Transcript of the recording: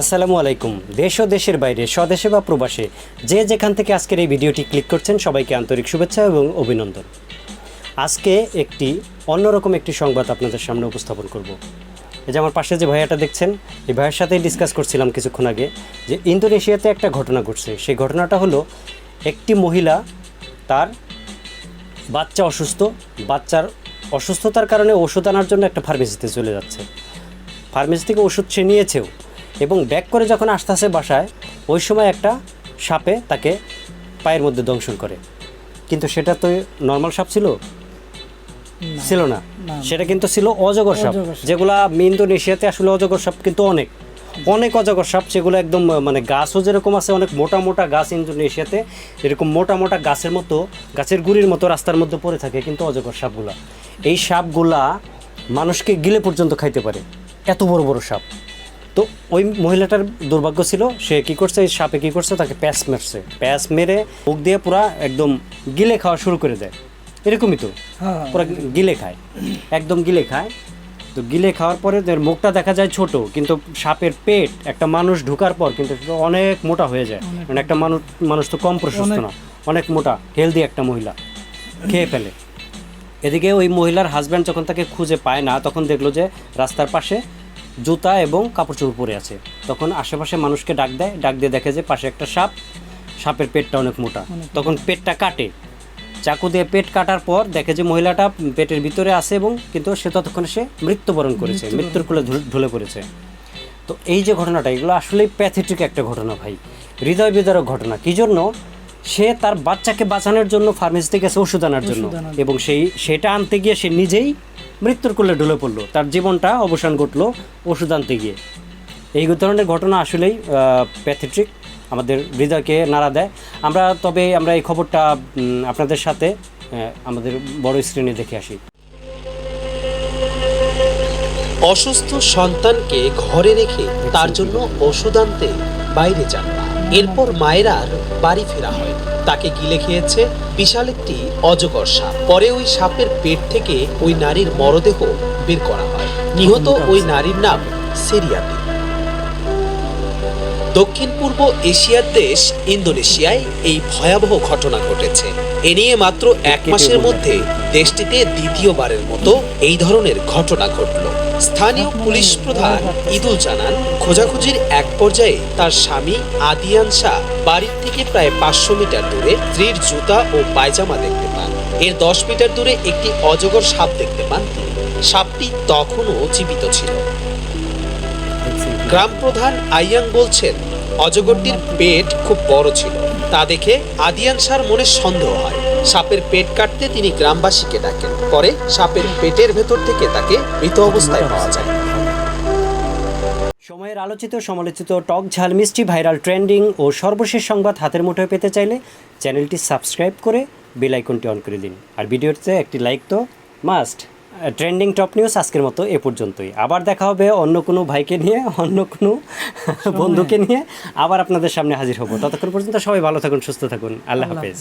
আসসালামু আলাইকুম। দেশ ও দেশের বাইরে, স্বদেশে বা প্রবাসে, যে যেখান থেকে আজকের এই ভিডিওটি ক্লিক করছেন, সবাইকে আন্তরিক শুভেচ্ছা এবং অভিনন্দন। আজকে একটি অন্যরকম একটি সংবাদ আপনাদের সামনে উপস্থাপন করব। এই যে আমার পাশে যে ভাইয়াটা দেখছেন, এই ভাইয়ের সাথেই ডিসকাস করছিলাম কিছুক্ষণ আগে যে ইন্দোনেশিয়াতে একটা ঘটনা ঘটছে। সেই ঘটনাটা হলো, একটি মহিলা তার বাচ্চা অসুস্থ, বাচ্চার অসুস্থতার কারণে ওষুধ আনার জন্য একটা ফার্মেসিতে চলে যাচ্ছে। ফার্মেসি থেকে ওষুধ সে নিয়েছেও। এবং ব্যাক করে যখন আসতে আসে বাসায় ওই সময় একটা সাপে তাকে পায়ের মধ্যে দংশন করে। কিন্তু সেটা তো নর্মাল সাপ ছিল? ছিল না। সেটা কিন্তু ছিল অজগর সাপ। অজগর সাপ। যেগুলা ইন্দোনেশিয়াতে আসলে অজগর সাপ কিন্তু অনেক। অনেক অজগর সাপ সেগুলো একদম মানে গাছও যেরকম আছে অনেক মোটা মোটা গাছ ইন্দোনেশিয়াতে এরকম মোটা মোটা গাছের মতো গাছের গুড়ির মতো রাস্তার মধ্যে পড়ে থাকে কিন্তু অজগর সাপগুলা। এই সাপগুলা মানুষকে গিলে পর্যন্ত খাইতে পারে। এত বড় বড় সাপ। তো ওই মহিলাটার দুর্ভাগ্য ছিল সে কি করছে এই সাপে কি করছে তাকে প্যাঁচ মেরছে। প্যাঁচ মেরে মুখ দিয়ে পুরা একদম গিলে খাওয়া শুরু করে দেয়। এরকমই তো হ্যাঁ। পুরো গিলে খায় একদম গিলে খায়। তো গিলে খাওয়ার পরে মুখটা দেখা যায় ছোট কিন্তু সাপের পেট একটা মানুষ ঢুকার পর কিন্তু অনেক মোটা হয়ে যায়। মানে একটা মানুষ মানুষ তো কম প্রশস্ত না অনেক মোটা হেলদি একটা মহিলা খেয়ে ফেলে। এদিকে ওই মহিলার হাজব্যান্ড যখন তাকে খুঁজে পায় না তখন দেখল যে রাস্তার পাশে জুতা এবং কাপড় চোপড় পরে আছে। তখন আশেপাশে মানুষকে ডাক দেয় ডাক দিয়ে দেখে যে পাশে একটা সাপ সাপের পেটটা অনেক মোটা। তখন পেটটা কাটে। চাকু দিয়ে পেট কাটার পর দেখে যে মহিলাটা পেটের ভিতরে আছে এবং কিন্তু সে ততক্ষণে সে মৃত্যুবরণ করেছে মৃত্যুর কোলে ঢুল- পড়েছে। তো এই যে ঘটনাটা এগুলো আসলেই প্যাথেটিক একটা ঘটনা ভাই। হৃদয় বিদারক ঘটনা। কি জন্য? সে তার বাচ্চাকে বাঁচানোর জন্য ফার্মেসিতে গেছে ওষুধ আনার জন্য। এবং সেই সেটা আনতে গিয়ে সে নিজেই মৃত্যুর কোলে ঢলে পড়ল। তার জীবনটা অবসান ঘটলো ওষুধ আনতে গিয়ে। এই ধরনের ঘটনা আসলেই প্যাথেট্রিক আমাদের হৃদয়কে নাড়া দেয়। আমরা তবে আমরা এই খবরটা আপনাদের সাথে আমাদের বড় স্ক্রিনে দেখে আসি। অসুস্থ সন্তানকে ঘরে রেখে তার জন্য ওষুধ আনতে বাইরে যান। এরপর মায়েরার বাড়ি ফেরা হয়। তাকে গিলে খেয়েছে বিশাল একটি অজগর সাপ। পরে ওই সাপের পেট থেকে ওই নারীর মরদেহ বের করা হয়। নিহত ওই নারীর নাম সেরিয়াতে। দক্ষিণ পূর্ব এশিয়ার দেশ ইন্দোনেশিয়ায় এই ভয়াবহ ঘটনা ঘটেছে। এ নিয়ে মাত্র এক মাসের মধ্যে দেশটিতে দ্বিতীয়বারের মতো এই ধরনের ঘটনা ঘটল। স্থানীয় পুলিশ প্রধান ইদুল জানান, খোঁজাখুঁজির এক পর্যায়ে তার স্বামী আদিয়ান শাহ বাড়ির থেকে প্রায় পাঁচশো মিটার দূরে স্ত্রীর জুতা ও পায়জামা দেখতে পান। এর দশ মিটার দূরে একটি অজগর সাপ দেখতে পান তিনি। সাপটি তখনও জীবিত ছিল। গ্রাম প্রধান আইয়াং বলছেন, অজগরটির পেট খুব বড় ছিল। তা দেখে আদিয়ান সার মনে সন্দেহ হয়। সাপের পেট কাটতে তিনি গ্রামবাসীকে ডাকেন। পরে সাপের পেটের ভেতর থেকে তাকে মৃত অবস্থায় পাওয়া যায়। সময়ের আলোচিত সমালোচিত টক ঝাল মিষ্টি ভাইরাল ট্রেন্ডিং ও সর্বশেষ সংবাদ হাতের মুঠোয় পেতে চাইলে চ্যানেলটি সাবস্ক্রাইব করে বেল আইকনটি অন করে দিন। আর ভিডিওতে একটি লাইক তো মাস্ট। ট্রেন্ডিং টপ নিউজ আজকের মতো এ পর্যন্তই। আবার দেখা হবে অন্য কোনো ভাইকে নিয়ে অন্য কোনো বন্ধুকে নিয়ে। আবার আপনাদের সামনে হাজির হব। ততক্ষণ পর্যন্ত সবাই ভালো থাকুন সুস্থ থাকুন। আল্লাহ আল্লাহ হাফেজ।